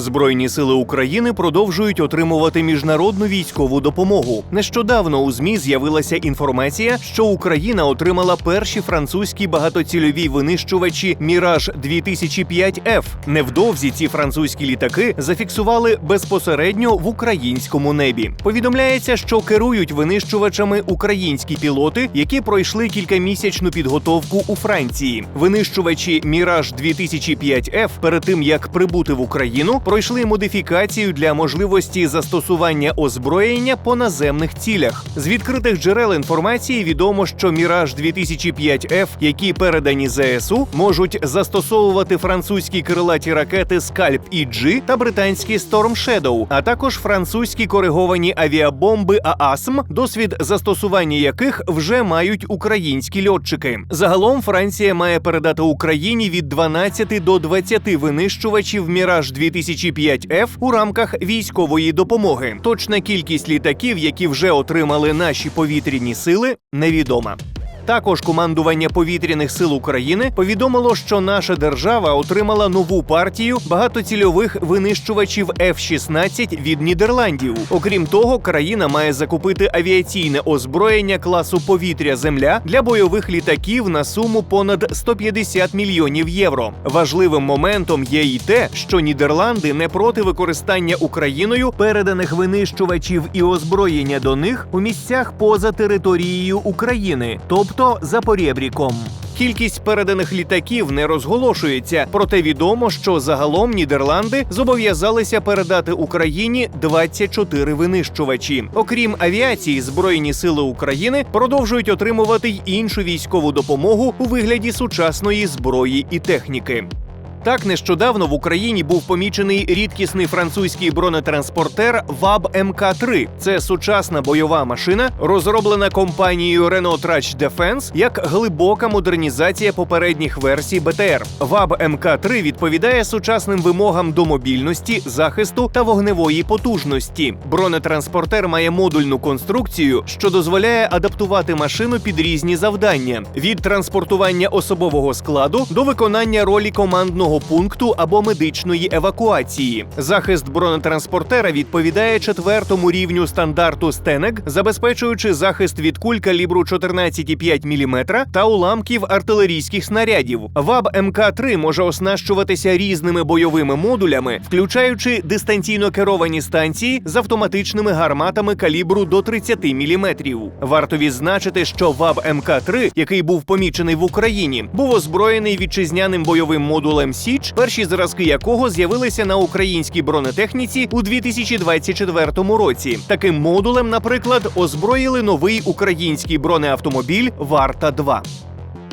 Збройні сили України продовжують отримувати міжнародну військову допомогу. Нещодавно у змі з'явилася інформація, що Україна отримала перші французькі багатоцільові винищувачі Міраж 2005 f Невдовзі ці французькі літаки зафіксували безпосередньо в українському небі. Повідомляється, що керують винищувачами українські пілоти, які пройшли кількамісячну підготовку у Франції. Винищувачі Міраж 2005 f перед тим як прибути в Україну, пройшли модифікацію для можливості застосування озброєння по наземних цілях. З відкритих джерел інформації відомо, що Міраж 2005 f які передані ЗСУ, можуть застосовувати французькі крилаті ракети Скальп EG та британські Storm Shadow, а також французькі кориговані авіабомби ААСМ, досвід застосування яких вже мають українські льотчики. Загалом Франція має передати Україні від 12 до 20 винищувачів Міраж 2005 f у рамках військової допомоги. Точна кількість літаків, які вже отримали наші повітряні сили, невідома. Також командування повітряних сил України повідомило, що наша держава отримала нову партію багатоцільових винищувачів F-16 від Нідерландів. Окрім того, країна має закупити авіаційне озброєння класу повітря-земля для бойових літаків на суму понад 150 мільйонів євро. Важливим моментом є й те, що Нідерланди не проти використання Україною переданих винищувачів і озброєння до них у місцях поза територією України, тобто за порєбріком. Кількість переданих літаків не розголошується, проте відомо, що загалом Нідерланди зобов'язалися передати Україні 24 винищувачі. Окрім авіації, збройні сили України продовжують отримувати й іншу військову допомогу у вигляді сучасної зброї і техніки. Так, нещодавно в Україні був помічений рідкісний французький бронетранспортер ВАБ МК-3. Це сучасна бойова машина, розроблена компанією Renault Trach Defense як глибока модернізація попередніх версій БТР. ВАБ МК-3 відповідає сучасним вимогам до мобільності, захисту та вогневої потужності. Бронетранспортер має модульну конструкцію, що дозволяє адаптувати машину під різні завдання: від транспортування особового складу до виконання ролі командного пункту або медичної евакуації. Захист бронетранспортера відповідає четвертому рівню стандарту Стенег, забезпечуючи захист від куль калібру 14,5 мм та уламків артилерійських снарядів. ВАБ МК-3 може оснащуватися різними бойовими модулями, включаючи дистанційно керовані станції з автоматичними гарматами калібру до 30 мм. Варто відзначити, що ВАБ МК-3, який був помічений в Україні, був озброєний вітчизняним бойовим модулем Січ, перші зразки якого з'явилися на українській бронетехніці у 2024 році. Таким модулем, наприклад, озброїли новий український бронеавтомобіль Варта 2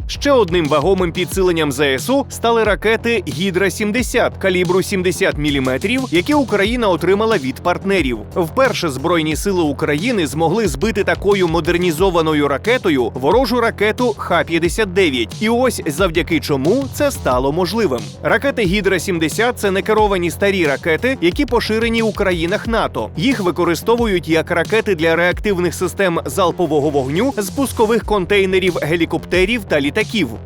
Ще одним вагомим підсиленням ЗСУ стали ракети Гідра 70 калібру 70 мм, які Україна отримала від партнерів. Вперше збройні сили України змогли збити такою модернізованою ракетою ворожу ракету Х-59. І ось завдяки чому це стало можливим. Ракети Гідра 70 це некеровані старі ракети, які поширені у країнах НАТО. Їх використовують як ракети для реактивних систем залпового вогню, з пускових контейнерів, гелікоптерів та літаків.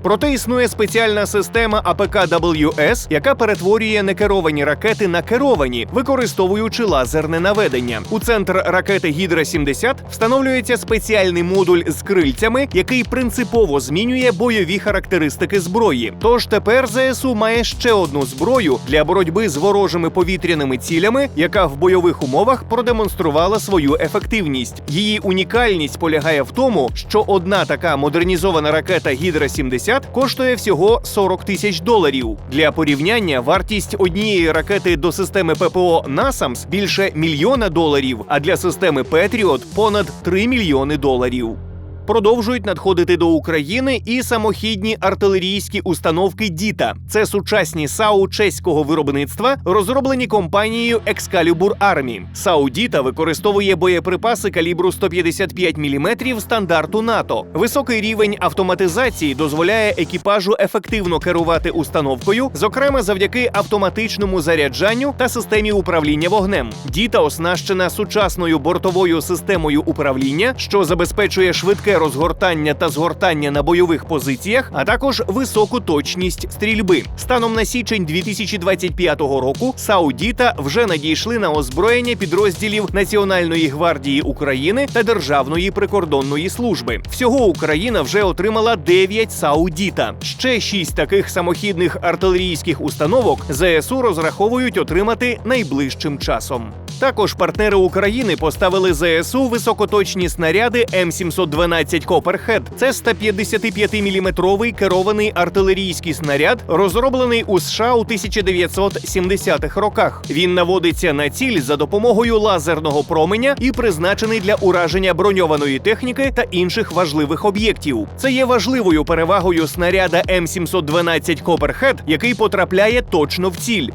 Проте існує спеціальна система АПК-ВС, яка перетворює некеровані ракети на керовані, використовуючи лазерне наведення. У центр ракети Гідра 70 встановлюється спеціальний модуль з крильцями, який принципово змінює бойові характеристики зброї. Тож тепер ЗСУ має ще одну зброю для боротьби з ворожими повітряними цілями, яка в бойових умовах продемонструвала свою ефективність. Її унікальність полягає в тому, що одна така модернізована ракета Гідра 70 коштує всього 40 тисяч доларів. Для порівняння вартість однієї ракети до системи ППО NASAMS більше мільйона доларів, а для системи Patriot – понад 3 мільйони доларів. Продовжують надходити до України і самохідні артилерійські установки Діта. Це сучасні САУ чеського виробництва, розроблені компанією Excalibur Army. САУ Діта використовує боєприпаси калібру 155 мм стандарту НАТО. Високий рівень автоматизації дозволяє екіпажу ефективно керувати установкою, зокрема завдяки автоматичному заряджанню та системі управління вогнем. Діта оснащена сучасною бортовою системою управління, що забезпечує швидке розгортання та згортання на бойових позиціях, а також високу точність стрільби. Станом на січень 2025 року Саудіта вже надійшли на озброєння підрозділів Національної гвардії України та Державної прикордонної служби. Всього Україна вже отримала 9 Саудіта. Ще 6 таких самохідних артилерійських установок ЗСУ розраховують отримати найближчим часом. Також партнери України поставили ЗСУ високоточні снаряди М712 Коперхед. Це 155-мм керований артилерійський снаряд, розроблений у США у 1970-х роках. Він наводиться на ціль за допомогою лазерного променя і призначений для ураження броньованої техніки та інших важливих об'єктів. Це є важливою перевагою снаряда М712 Коперхед, який потрапляє точно в ціль.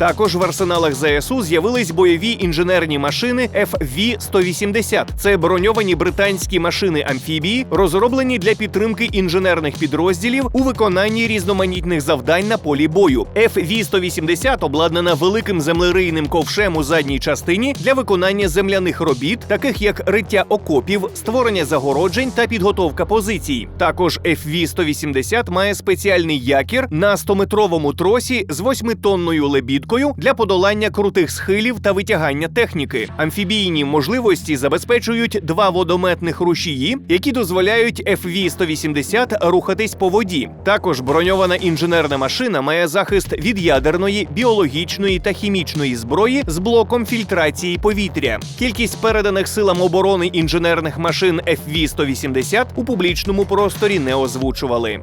Також в арсеналах ЗСУ з'явились бойові інженерні машини FV-180. Це броньовані британські машини амфібії, розроблені для підтримки інженерних підрозділів у виконанні різноманітних завдань на полі бою. FV-180 обладнана великим землерийним ковшем у задній частині для виконання земляних робіт, таких як риття окопів, створення загороджень та підготовка позицій. Також FV-180 має спеціальний якір на 100-метровому тросі з 8-тонною лебідкою для подолання крутих схилів та витягання техніки. Амфібійні можливості забезпечують два водометних рушії, які дозволяють FV-180 рухатись по воді. Також броньована інженерна машина має захист від ядерної, біологічної та хімічної зброї з блоком фільтрації повітря. Кількість переданих силам оборони інженерних машин FV-180 у публічному просторі не озвучували.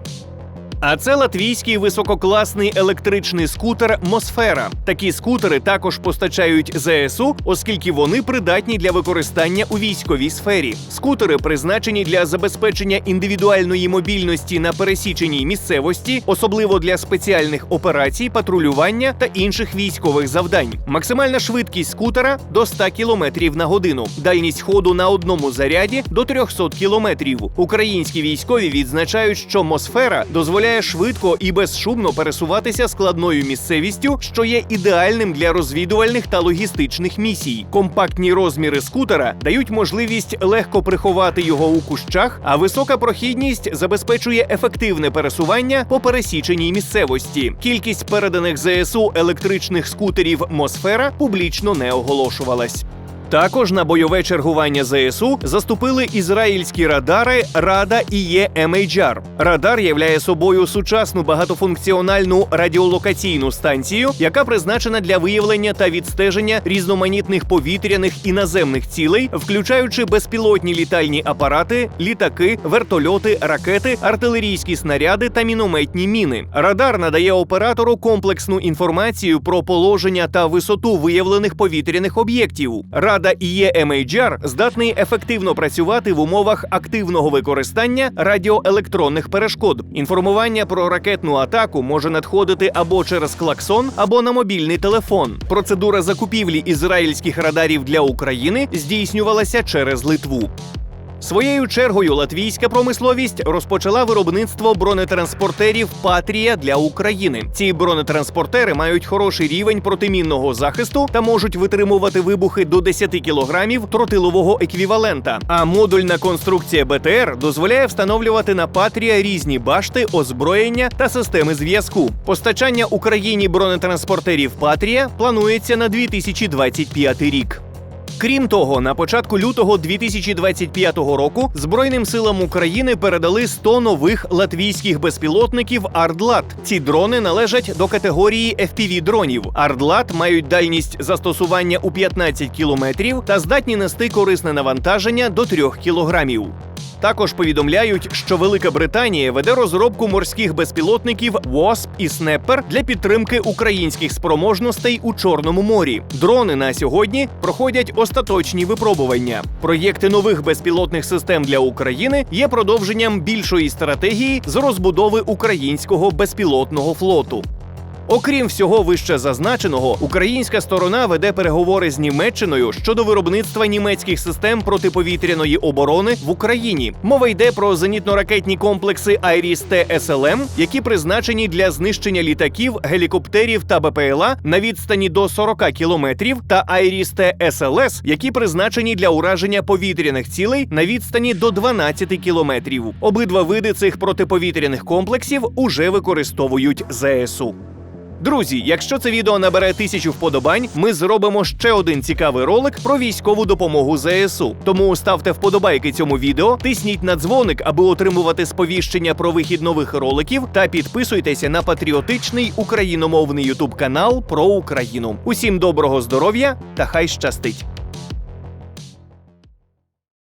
А це латвійський висококласний електричний скутер Мосфера. Такі скутери також постачають ЗСУ, оскільки вони придатні для використання у військовій сфері. Скутери призначені для забезпечення індивідуальної мобільності на пересіченій місцевості, особливо для спеціальних операцій, патрулювання та інших військових завдань. Максимальна швидкість скутера до 100 км на годину, дальність ходу на одному заряді до 300 км. Українські військові відзначають, що Мосфера дозволяє швидко і безшумно пересуватися складною місцевістю, що є ідеальним для розвідувальних та логістичних місій. Компактні розміри скутера дають можливість легко приховати його у кущах, а висока прохідність забезпечує ефективне пересування по пересіченій місцевості. Кількість переданих ЗСУ електричних скутерів Мосфера публічно не оголошувалась. Також на бойове чергування ЗСУ заступили ізраїльські радари Рада і є MHR. Радар являє собою сучасну багатофункціональну радіолокаційну станцію, яка призначена для виявлення та відстеження різноманітних повітряних і наземних цілей, включаючи безпілотні літальні апарати, літаки, вертольоти, ракети, артилерійські снаряди та мінометні міни. Радар надає оператору комплексну інформацію про положення та висоту виявлених повітряних об'єктів. Рада є MHR здатний ефективно працювати в умовах активного використання радіоелектронних перешкод. Інформування про ракетну атаку може надходити або через клаксон, або на мобільний телефон. Процедура закупівлі ізраїльських радарів для України здійснювалася через Литву. Своєю чергою латвійська промисловість розпочала виробництво бронетранспортерів Патрія для України. Ці бронетранспортери мають хороший рівень протимінного захисту та можуть витримувати вибухи до 10 кілограмів тротилового еквівалента. А модульна конструкція БТР дозволяє встановлювати на Патрія різні башти, озброєння та системи зв'язку. Постачання Україні бронетранспортерів Патрія планується на 2025 рік. Крім того, на початку лютого 2025 року Збройним силам України передали 100 нових латвійських безпілотників Ардлат. Ці дрони належать до категорії fpv дронів. Ардлат мають дальність застосування у 15 кілометрів та здатні нести корисне навантаження до 3 кілограмів. Також повідомляють, що Велика Британія веде розробку морських безпілотників WASP і Снеппер для підтримки українських спроможностей у Чорному морі. Дрони на сьогодні проходять остаточні випробування. Проєкти нових безпілотних систем для України є продовженням більшої стратегії з розбудови українського безпілотного флоту. Окрім всього вище зазначеного, українська сторона веде переговори з Німеччиною щодо виробництва німецьких систем протиповітряної оборони в Україні. Мова йде про зенітно-ракетні комплекси Айріс-Т СЛМ, які призначені для знищення літаків, гелікоптерів та БПЛА на відстані до 40 кілометрів, та Айріс-Т СЛС, які призначені для ураження повітряних цілей на відстані до 12 кілометрів. Обидва види цих протиповітряних комплексів уже використовують ЗСУ. Друзі, якщо це відео набере тисячу вподобань, ми зробимо ще один цікавий ролик про військову допомогу ЗСУ. Тому ставте вподобайки цьому відео, тисніть на дзвоник, аби отримувати сповіщення про вихід нових роликів, та підписуйтеся на патріотичний україномовний ютуб канал про Україну. Усім доброго здоров'я та хай щастить!